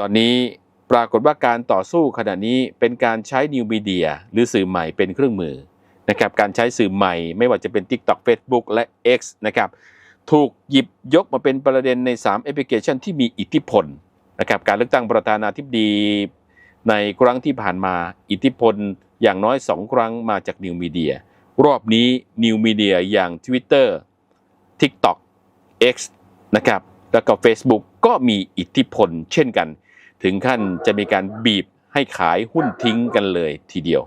ตอนนี้ปรากฏว่าการต่อสู้ขณะนี้เป็นการใช้นิวมีเดียหรือสื่อใหม่เป็นเครื่องมือนะครับการใช้สื่อใหม่ไม่ว่าจะเป็น TikTok Facebook และ X นะครับถูกหยิบยกมาเป็นประเด็นใน 3 แอปพลิเคชันที่มีอิทธิพลนะครับการเลือกตั้งประธานาธิบดีในครั้งที่ผ่านมาอิทธิพลอย่างน้อย 2 ครั้งมาจากนิวมีเดียรอบนี้นิวมีเดียอย่าง Twitter TikTok X นะครับแล้วก็ Facebook ก็มีอิทธิพลเช่นกัน ถึงขั้นจะมีการบีบให้ขายหุ้นทิ้งกันเลยทีเดียว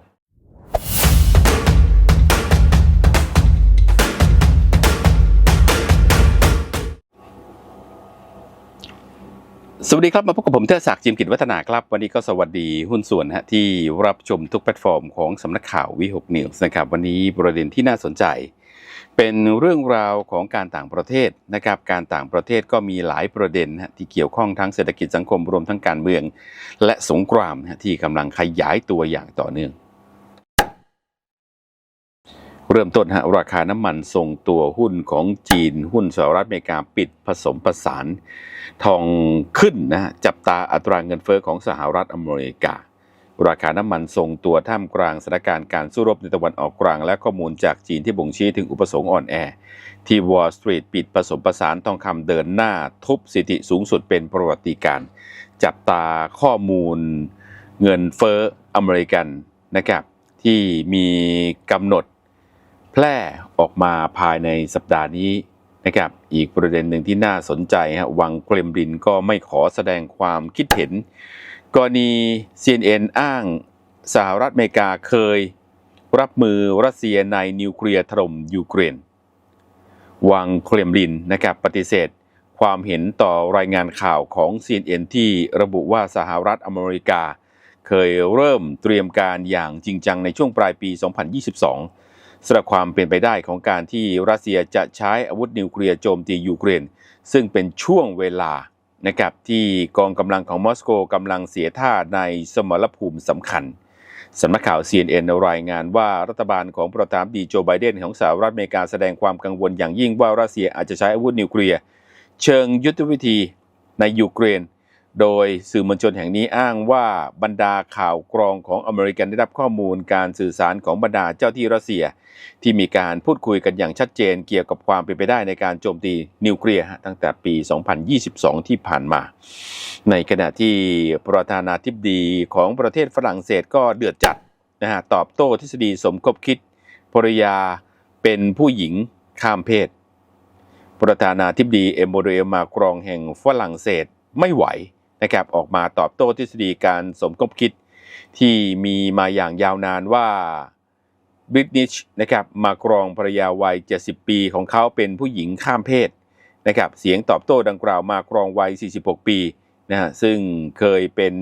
สวัสดีครับ มาพบกับผมเทอศักดิ์จิมกิจวัฒนาครับ วันนี้ก็สวัสดีหุ้นส่วนฮะที่รับชมทุกแพลตฟอร์มของสำนักข่าววิหกนิวส์นะครับ วันนี้ประเด็นที่น่าสนใจ เป็นเรื่องราวของการต่างประเทศนะครับการต่างประเทศก็มีหลายประเด็นที่เกี่ยวข้องทั้งเศรษฐกิจสังคมรวมทั้งการเมือง และสงครามที่กำลังขยายตัวอย่างต่อเนื่อง เริ่มต้นฮะราคาน้ำมันทรงตัวหุ้นของจีน หุ้นสหรัฐอเมริกาปิดผสมผสาน ทองขึ้นนะฮะจับตาอัตราเงินเฟอ้อของสหรัฐอเมริกา ราคาน้ำมันทรงตัวท่ามกลางสถานการณ์การสู้รบในตะวันออกกลาง และข้อมูลจากจีนที่บ่งชี้ถึงอุปสงค์อ่อนแอ ที่ Wall Street ปิดผสมผสานทองคำเดินหน้าทุบสถิติสูงสุดเป็นประวัติการณ์จับตาข้อมูลเงินเฟ้ออเมริกันนะครับที่มีกำหนดแพร่ออกมาภายในสัปดาห์นี้นะครับอีกประเด็นหนึ่งที่น่าสนใจฮะวังเครมลินก็ไม่ขอแสดงความคิดเห็น กรณี CNN อ้างสหรัฐอเมริกาเคย รับมือรัสเซียในนิวเคลียร์ถล่มยูเครน วังเครมลินนะครับปฏิเสธ ความเห็นต่อรายงานข่าวของ CNN ที่ระบุว่าสหรัฐอเมริกา เคยเริ่มเตรียมการอย่างจริงจังในช่วงปลายปี 2022สำหรับความเป็นไปได้ของการที่รัสเซียจะใช้อาวุธนิวเคลียร์โจมตียูเครน ซึ่งเป็นช่วงเวลา นะครับที่กองกำลังของมอสโกกำลังเสียท่าในสมรภูมิสำคัญสำนักข่าว CNN รายงานว่ารัฐบาลของประธานดีโจไบเดนของสหรัฐอเมริกาแสดงความกังวลอย่างยิ่งว่ารัสเซียอาจจะใช้อาวุธนิวเคลียร์ เชิงยุทธวิธีในยูเครน โดยสื่อมวลชนแห่งนี้อ้างว่าบรรดาข่าวกรองของอเมริกันได้รับข้อมูลการสื่อสารของบรรดาเจ้าที่รัสเซีย ที่มีการพูดคุยกันอย่างชัดเจนเกี่ยวกับความเป็นไปได้ในการโจมตีนิวเคลียร์ตั้งแต่ปี 2022 ที่ผ่านมา ในขณะที่ประธานาธิบดีของประเทศฝรั่งเศสก็เดือดจัดนะฮะตอบโต้ทฤษฎีสมคบคิดภรรยาเป็นผู้หญิงข้ามเพศ ประธานาธิบดีเอมโมเดลมากรองแห่งฝรั่งเศสไม่ไหว นะครับออกมาตอบโต้ทฤษฎีการสมคบคิดที่มีมาอย่างยาวนานว่าบริตนิชนะครับมากรองภรรยาวัย 70 ปีของเขาเป็นผู้หญิงข้ามเพศนะครับเสียงตอบโต้ดังกล่าวมากรองวัย 46 ปีนะฮะซึ่งเคยเป็น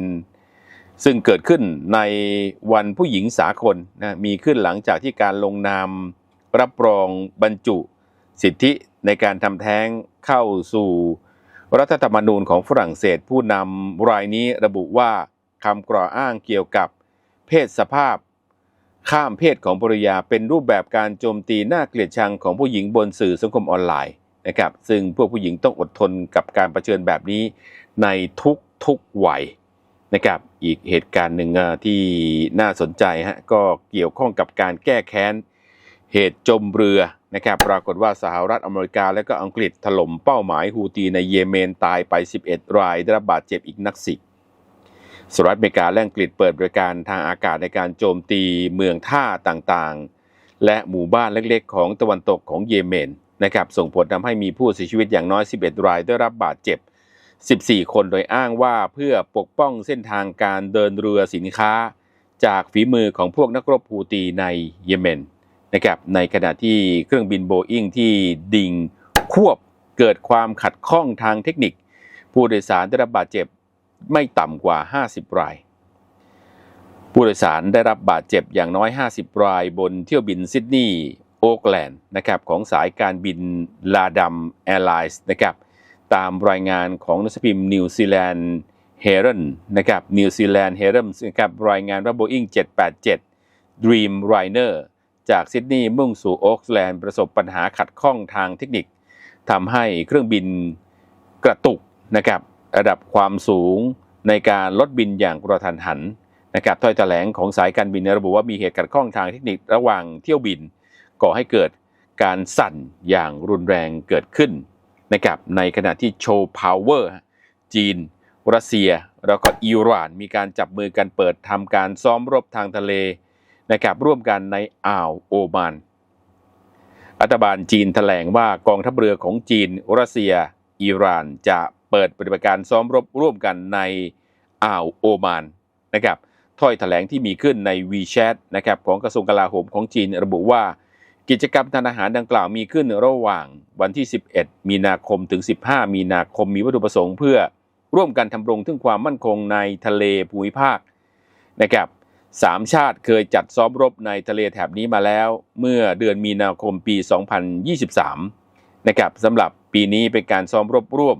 ซึ่งเกิดขึ้นในวันผู้หญิงสากลนะมีขึ้นหลังจากที่การลงนามรับรองบรรจุสิทธิในการทำแท้งเข้าสู่ รัฐธรรมนูญของฝรั่งเศสผู้นำรายนี้ระบุว่าคำกล่าวอ้างเกี่ยวกับ เพศสภาพ ข้ามเพศของภรรยาเป็นรูปแบบการโจมตีน่าเกลียดชังของผู้หญิงบนสื่อสังคมออนไลน์นะครับซึ่งพวกผู้หญิงต้องอดทนกับการรเผชิญแบบนี้ในทุกทุกวัยนะครับอีกเหตุการณ์หนึ่งที่น่าสนใจฮะก็เกี่ยวข้องกับการแก้แค้น เหตุจมเรือนะครับปรากฏว่าสหรัฐอเมริกา และก็อังกฤษถล่มเป้าหมายฮูตีในเยเมนตายไป 11 ราย ได้รับบาดเจ็บอีกนักสิบสหรัฐอเมริกาและอังกฤษเปิดบริการทางอากาศในการโจมตีเมืองท่าต่างๆ และหมู่บ้านเล็กๆ ของตะวันตกของเยเมนนะครับส่งผลทำให้มีผู้เสียชีวิตอย่างน้อย 11 ราย ได้รับบาดเจ็บ 14 คนโดยอ้างว่าเพื่อปกป้องเส้นทางการเดินเรือสินค้า จากฝีมือของพวกนักรบฮูตีในเยเมน นะครับในขณะที่เครื่องบินโบอิงที่ดิ่งควบเกิดความขัดข้องทางเทคนิค ผู้โดยสารได้รับบาดเจ็บไม่ต่ำกว่า 50 ราย ผู้โดยสารได้รับบาดเจ็บอย่างน้อย 50 รายบนเที่ยวบินซิดนีย์โอ๊กแลนด์นะครับของสายการบินลาดัมแอร์ไลน์นะครับตามรายงานของนังสือพิมพ์นิวซีแลนด์เฮเรนนะครับนิวซีแลนด์เฮเรนนะครับรายงานว่า Boeing 787 Dream Liner จากซิดนีย์มุ่งสู่โอ๊กแลนด์ประสบปัญหาขัดข้องทางเทคนิคทำให้เครื่องบินกระตุกนะครับระดับความสูงในการลดบินอย่างกระทันหันนะครับถ้อยแถลงของสายการบินระบุว่ามีเหตุขัดข้องทางเทคนิคระหว่างเที่ยวบิน ก่อให้เกิดการสั่นอย่างรุนแรงเกิดขึ้นนะครับในขณะที่โชว์พาวเวอร์จีน รัสเซีย แล้วก็อิหร่าน มีการจับมือกันเปิดทำการซ้อมรบทางทะเล นะครับร่วมกันในอ่าวโอมานรัฐบาลจีนแถลงว่ากองทัพเรือของจีน รัสเซีย อิหร่านจะเปิดปฏิบัติการซ้อมรบร่วมกันในอ่าวโอมานนะครับถ้อยแถลงที่มีขึ้นใน WeChat นะครับของกระทรวงกลาโหมของจีนระบุว่า กิจกรรมทานอาหารดังกล่าวมีขึ้นระหว่างวันที่ 11 มีนาคมถึง 15 มีนาคมมีวัตถุประสงค์เพื่อร่วมกันทำรงถึงความมั่นคงในทะเลภูมิภาคนะครับ สามชาติเคยจัดซ้อมรบในทะเลแถบนี้มาแล้ว เมื่อเดือนมีนาคมปี 2023 นะครับสำหรับปีนี้เป็นการซ้อมรบร่วม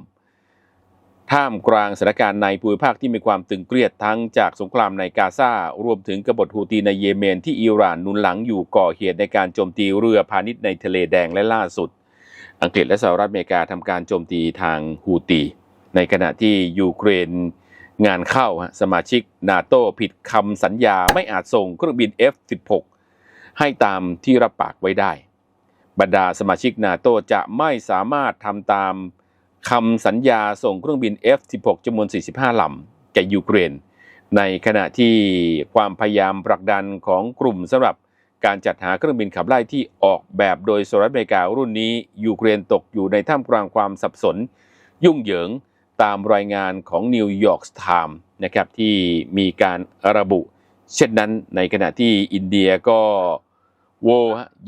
ท่ามกลางสถานการณ์ในภูมิภาคที่มีความตึงเครียดทั้งจากสงครามในกาซารวมถึงกบฏฮูตีในเยเมนที่อิหร่านนุนหลังอยู่ก่อเหตุในการโจมตีเรือพาณิชย์ในทะเลแดงและล่าสุด อังกฤษและสหรัฐอเมริกาทำการโจมตีทางฮูตีในขณะที่ยูเครน งานเข้าฮะสมาชิกนาโตผิดคำสัญญาไม่อาจส่งเครื่องบิน F-16 ให้ตามที่รับปากไว้ได้ บรรดาสมาชิกนาโตจะไม่สามารถทำตามคำสัญญาส่งเครื่องบิน F-16 จำนวน 45 ลำแก่ยูเครน ในขณะที่ความพยายามผลักดันของกลุ่มสำหรับการจัดหาเครื่องบินขับไล่ที่ออกแบบโดยสหรัฐอเมริการุ่นนี้ยูเครนตกอยู่ในท่ามกลางความสับสน ยุ่งเหยิง ตามรายงานของนิวยอร์กไทม์นะครับที่มีการระบุ เช่นนั้นในขณะที่อินเดียก็โว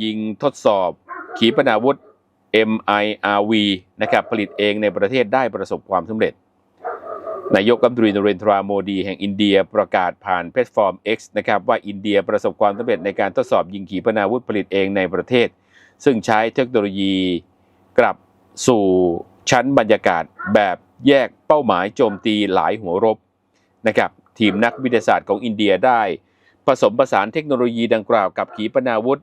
ยิงทดสอบ ขีปนาวุธ MIRV นะครับผลิตเองในประเทศได้ประสบความสำเร็จ นายกรัฐมนตรีนเรนทราโมดีแห่งอินเดียประกาศผ่านแพลตฟอร์ม X นะครับว่าอินเดียประสบความสำเร็จในการทดสอบยิงขีปนาวุธผลิตเองในประเทศ ซึ่งใช้เทคโนโลยีกลับสู่ชั้นบรรยากาศแบบแยกเป้าหมายโจมตีหลายหัวรบนะครับทีมนักวิทยาศาสตร์ของอินเดียได้ ผสมผสานเทคโนโลยีดังกล่าวกับขีปนาวุธ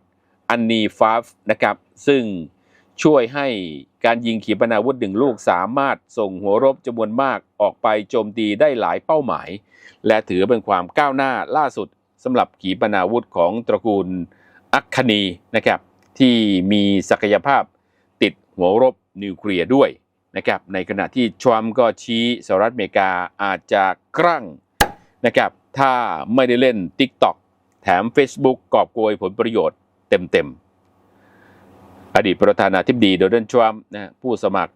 อันนีฟาฟนะครับซึ่งช่วยให้การยิงขีปนาวุธหนึ่งลูกสามารถส่งหัวรบจำนวนมากออกไปโจมตีได้หลายเป้าหมาย และถือเป็นความก้าวหน้าล่าสุดสำหรับขีปนาวุธของตระกูลอัคคนีนะครับที่มีศักยภาพติดหัวรบนิวเคลียร์ด้วย นะครับในขณะที่ทรัมป์ก็ชี้สหรัฐอเมริกาอาจจะกรั้งนะครับถ้าไม่ได้เล่น TikTok แถม Facebook กอบโกยผลประโยชน์เต็มๆ อดีตประธานาธิบดีโดนัลด์ทรัมป์นะผู้สมัคร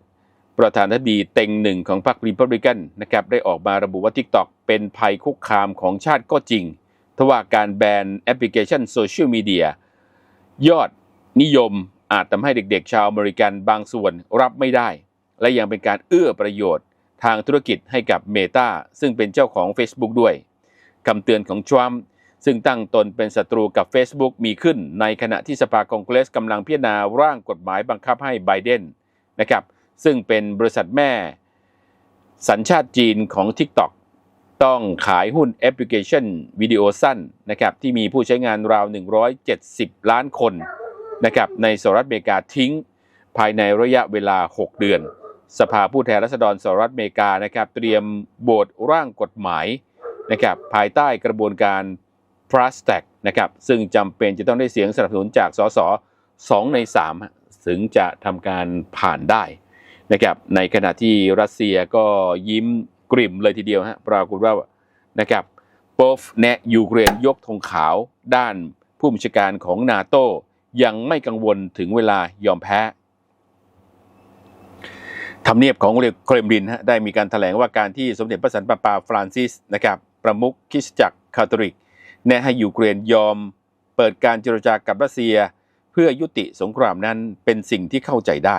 ประธานาธิบดีเต็งหนึ่งของพรรครีพับลิกันนะครับได้ออกมาระบุว่า TikTok เป็นภัยคุกคามของชาติก็จริงทว่าการแบนแอปพลิเคชันโซเชียลมีเดียยอดนิยมอาจทำให้เด็กๆ ชาวอเมริกันบางส่วนรับไม่ได้ และยังเป็นการเอื้อประโยชน์ทางธุรกิจให้กับ Meta ซึ่งเป็นเจ้าของ Facebook ด้วยคำเตือนของทรัมป์ซึ่งตั้งตนเป็นศัตรูกับ Facebook มีขึ้น ในขณะที่สภาคองเกรสกำลังพิจารณาร่างกฎหมายบังคับให้ไบเดนนะครับซึ่งเป็นบริษัทแม่ สัญชาติจีนของ TikTok ต้องขายหุ้นแอปพลิเคชันวิดีโอสั้นนะครับที่มีผู้ใช้งานราว 170 ล้านคนนะครับในสหรัฐอเมริกาทิ้ง ภายในระยะเวลา 6 เดือน สภาผู้แทนราษฎรสหรัฐอเมริกานะครับเตรียมโบทร่างกฎหมายนะครับภายใต้กระบวนการ p r a s t a c นะครับซึ่งจำเป็นจะต้องได้เสียงสนับสนุนจากสส2ใน3ถึงจะทำการผ่านได้นะครับในขณะที่รัสเซียก็ยิ้มกริ่มเลยทีเดียวฮะปรากฏว่านะครับโปฟแนะยูเครนยกธงขาวด้านผู้บัญชาการของนาโตยังไม่กังวลถึงเวลายอมแพ้ ทำเนียบของเครมลินได้มีการถแถลงว่าการที่สมเด็จพระสันตะปาฟรานซิสนะครับประมุขคริสตจักรคาทอลิกแนะให้ยูเครนยอมเปิดการเจรจากับรัสเซีย เพื่อยุติสงครามนั้นเป็นสิ่งที่เข้าใจได้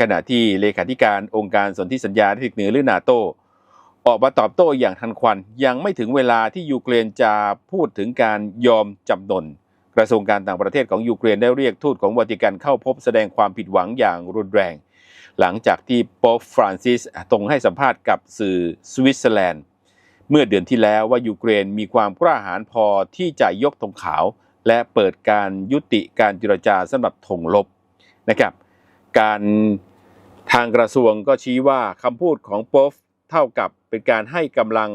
ขณะที่เลขาธิการองค์การสนธิสัญญาทิศเหนือหรือนาโต ออกมาตอบโต้อย่างทันควันยังไม่ถึงเวลาที่ยูเครนจะพูดถึงการยอมจำนนกระทรวงการต่างประเทศของยูเครนได้เรียกทูตของวาติกันเข้าพบแสดงความผิดหวังอย่างรุนแรง หลังจากที่โป๊ปฟรานซิสตรงให้สัมภาษณ์กับสื่อสวิตเซอร์แลนด์ เมื่อเดือนที่แล้วว่ายูเครนมีความกล้าหาญพอที่จะยกธงขาว และเปิดการยุติการเจรจาสำหรับธงลบนะครับ การทางกระทรวงก็ชี้ว่าคำพูดของโป๊ปเท่ากับเป็นการให้กำลัง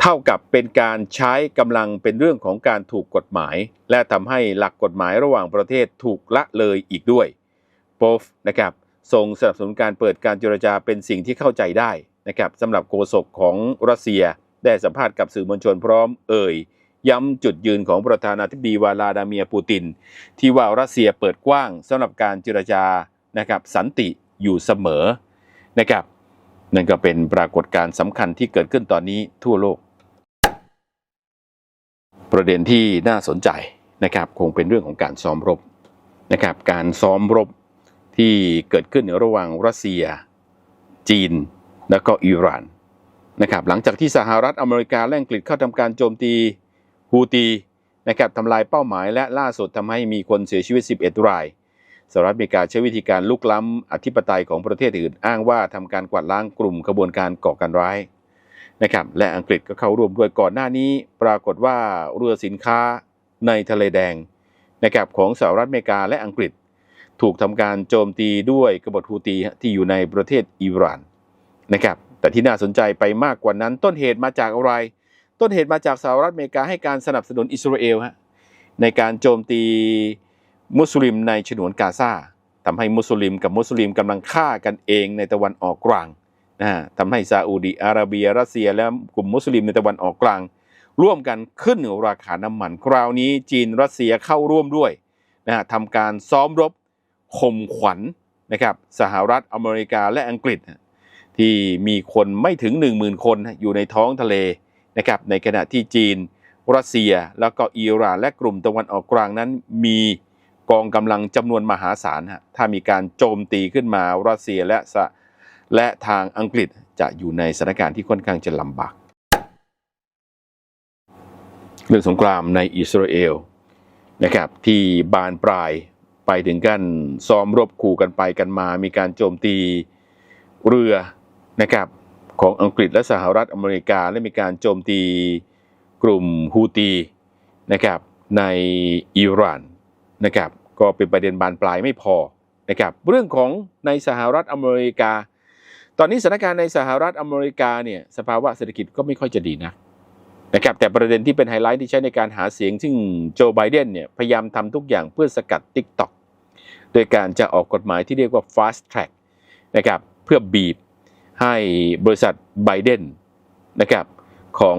เท่ากับเป็นการใช้กำลังเป็นเรื่องของการถูกกฎหมาย และทำให้หลักกฎหมายระหว่างประเทศถูกละเลยอีกด้วย โปฟนะครับทรงสนับสนุนการเปิดการเจรจาเป็นสิ่งที่เข้าใจได้นะครับสำหรับโฆษกของรัสเซียได้สัมภาษณ์กับสื่อมวลชนพร้อมเอ่ยย้ำจุดยืนของประธานาธิบดีวลาดาเมียปูติน ที่ว่ารัสเซียเปิดกว้างสำหรับการเจรจานะครับสันติอยู่เสมอนะครับนั่นก็เป็นปรากฏการณ์สำคัญที่เกิดขึ้นตอนนี้ทั่วโลก ประเด็นที่น่าสนใจนะครับคงเป็นเรื่องของการซ้อมรบนะครับการซ้อมรบ ที่เกิดขึ้นระหว่างรัสเซีย จีน และก็อิหร่านนะครับหลังจากที่สหรัฐอเมริกาและอังกฤษเข้าทำการโจมตีฮูตีนะครับทำลายเป้าหมายและล่าสุดทำให้มีคนเสียชีวิต 11 รายสหรัฐอเมริกาใช้วิธีการลุกล้ำอธิปไตยของประเทศอื่นอ้างว่าทำการกวาดล้างกลุ่มขบวนการก่อการร้ายนะครับและอังกฤษก็เข้าร่วมด้วยก่อนหน้านี้ ปรากฏว่าเรือสินค้าในทะเลแดงนะครับของสหรัฐอเมริกาและอังกฤษ ถูกทำการโจมตีด้วยกบฏฮูตีที่อยู่ในประเทศอิหร่านนะครับแต่ที่น่าสนใจไปมากกว่านั้น ต้นเหตุมาจากอะไร ต้นเหตุมาจากสหรัฐอเมริกาให้การสนับสนุนอิสราเอลฮะในการโจมตีมุสลิมในฉนวนกาซาทำให้มุสลิมกับมุสลิมกำลังฆ่ากันเองในตะวันออกกลางนะฮะทำให้ซาอุดีอาระเบียรัสเซียและกลุ่มมุสลิมในตะวันออกกลาง ร่วมกันขึ้นราคาน้ำมัน คราวนี้จีนรัสเซียเข้าร่วมด้วยนะฮะทำการซ้อมรบ ข่มขวัญนะครับสหรัฐอเมริกาและอังกฤษ ที่มีคนไม่ถึง 10,000 คนอยู่ในท้องทะเลนะครับในขณะที่จีน รัสเซียแล้วก็อิหร่าน และกลุ่มตะวันออกกลางนั้นมีกองกำลังจำนวนมหาศาลฮะถ้ามีการโจมตีขึ้นมารัสเซียและสะและทางอังกฤษจะอยู่ในสถานการณ์ที่ค่อนข้างจะลำบากเรื่องสงครามในอิสราเอลนะครับที่บานปลาย ไปถึงกันซ้อมรบขู่กันไปกันมา มีการโจมตีเรือนะครับของอังกฤษและสหรัฐอเมริกา และมีการโจมตีกลุ่มฮูตีนะครับในอิหร่านนะครับก็เป็นประเด็นบานปลายไม่พอนะครับเรื่องของในสหรัฐอเมริกา ตอนนี้สถานการณ์ในสหรัฐอเมริกาเนี่ยสภาวะเศรษฐกิจก็ไม่ค่อยจะดีนะ นะครับแต่ประเด็นที่เป็นไฮไลท์ที่ใช้ในการหาเสียง ซึ่งโจไบเดนเนี่ยพยายามทำทุกอย่างเพื่อสกัด TikTok โดยการจะออกกฎหมายที่เรียกว่า fast track นะครับเพื่อบีบให้บริษัทไบเดนนะครับของ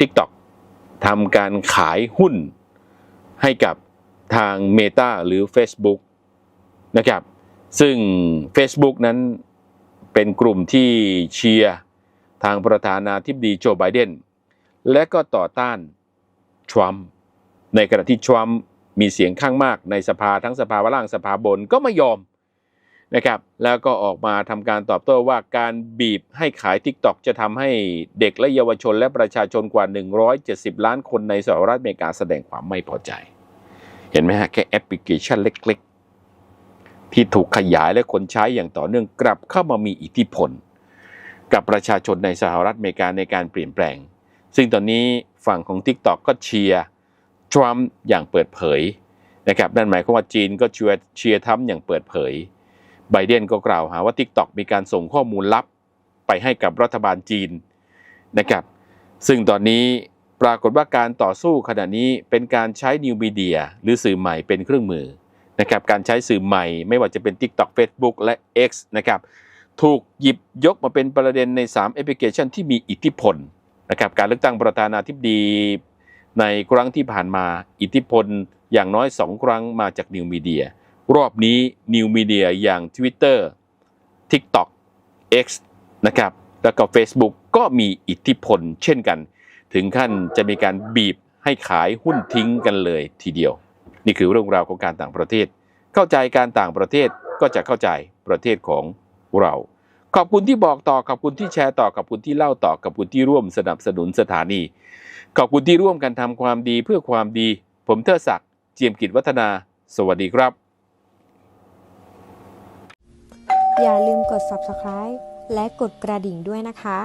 TikTok ทำการขายหุ้นให้กับทาง Meta หรือ Facebook นะครับซึ่ง Facebook นั้นเป็นกลุ่มที่เชียร์ทางประธานาธิบดีโจไบเดน และก็ต่อต้านทรัมป์ในขณะที่ทรัมป์มีเสียงข้างมากในสภาทั้งสภาล่างสภาบนก็ไม่ยอมนะครับแล้วก็ออกมาทำการตอบโต้ว่าการบีบให้ขาย TikTok จะทำให้เด็กและเยาวชนและประชาชนกว่า 170 ล้านคนในสหรัฐอเมริกาแสดงความไม่พอใจ เห็นไหมฮะแค่แอปพลิเคชันเล็กๆ ที่ถูกขยายและคนใช้อย่างต่อเนื่องกลับเข้ามามีอิทธิพล กับประชาชนในสหรัฐอเมริกาในการเปลี่ยนแปลง ซึ่งตอนนี้ฝั่งของ TikTok ก็เชียร์ทรัมป์อย่างเปิดเผยนะครับนั่นหมายความว่าจีนก็เชียร์เชียร์ทรัมป์อย่างเปิดเผยไบเดนก็กล่าวหาว่า TikTok มีการส่งข้อมูลลับไปให้กับรัฐบาลจีนนะครับซึ่งตอนนี้ปรากฏว่าการต่อสู้ขณะนี้เป็นการใช้นิวมีเดียหรือสื่อใหม่เป็นเครื่องมือนะครับการใช้สื่อใหม่ไม่ว่าจะเป็น TikTok Facebook และ X นะครับถูกหยิบยกมาเป็นประเด็นใน 3 แอปพลิเคชันที่มีอิทธิพล นะครับการเลือกตั้งประธานาธิบดีในครั้งที่ผ่านมาอิทธิพลอย่างน้อย 2 ครั้งมาจากนิวมีเดีย รอบนี้นิวมีเดียอย่าง Twitter TikTok X นะครับแล้วก็ Facebook ก็มีอิทธิพลเช่นกัน ถึงขั้นจะมีการบีบให้ขายหุ้นทิ้งกันเลยทีเดียว นี่คือเรื่องราวของการต่างประเทศ เข้าใจการต่างประเทศก็จะเข้าใจประเทศของเรา ขอบคุณที่บอกต่อขอบคุณที่แชร์ต่อขอบคุณที่เล่าต่อขอบคุณที่ร่วมสนับสนุนสถานี ขอบคุณที่ร่วมกันทำความดีเพื่อความดี ผมเทอศักดิ์เจียมกิจวัฒนา สวัสดีครับ อย่าลืมกด subscribe และกดกระดิ่งด้วยนะคะ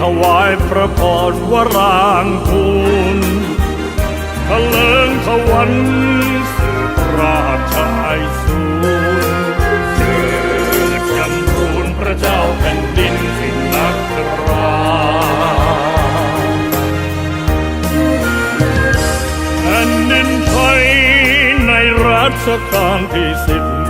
ถวายพระพรวรางคูลทะเลิงทวันสืบราชไอสูรเจิดจำรูนพระเจ้าแผ่นดินสิงนักราแผ่นดินไทยในรัชกาลที่สิบ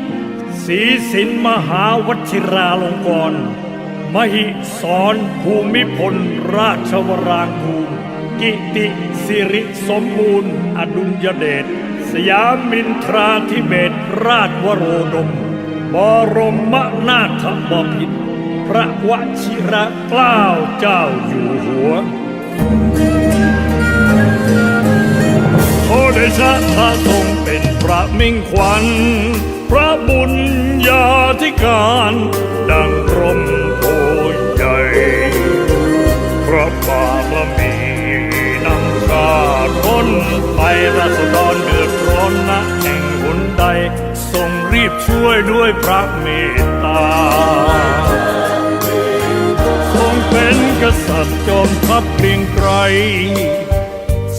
ศีสินมหาวชิราลงกรณ์มหิสรภูมิพล ราชวรางคูลกิติสิริสมบูรณ์ อดุลยเดชสยามินทราธิเบศราชวโรดม บรมนาถบพิตรพระวชิระเกล้าเจ้าอยู่หัวขอเดชะพระทรงเป็นพระมิ่งขวัญ พระบุญญาธิการดังร่มโพใหญ่พระบารมีนำชาติพ้นไปราษฎรเดือดร้อนนะแห่งหนใดทรงรีบช่วยด้วยพระเมตตาทรงเป็นกษัตริย์จอมทัพเกรียงไกร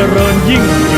เจริญยิ่งอยู่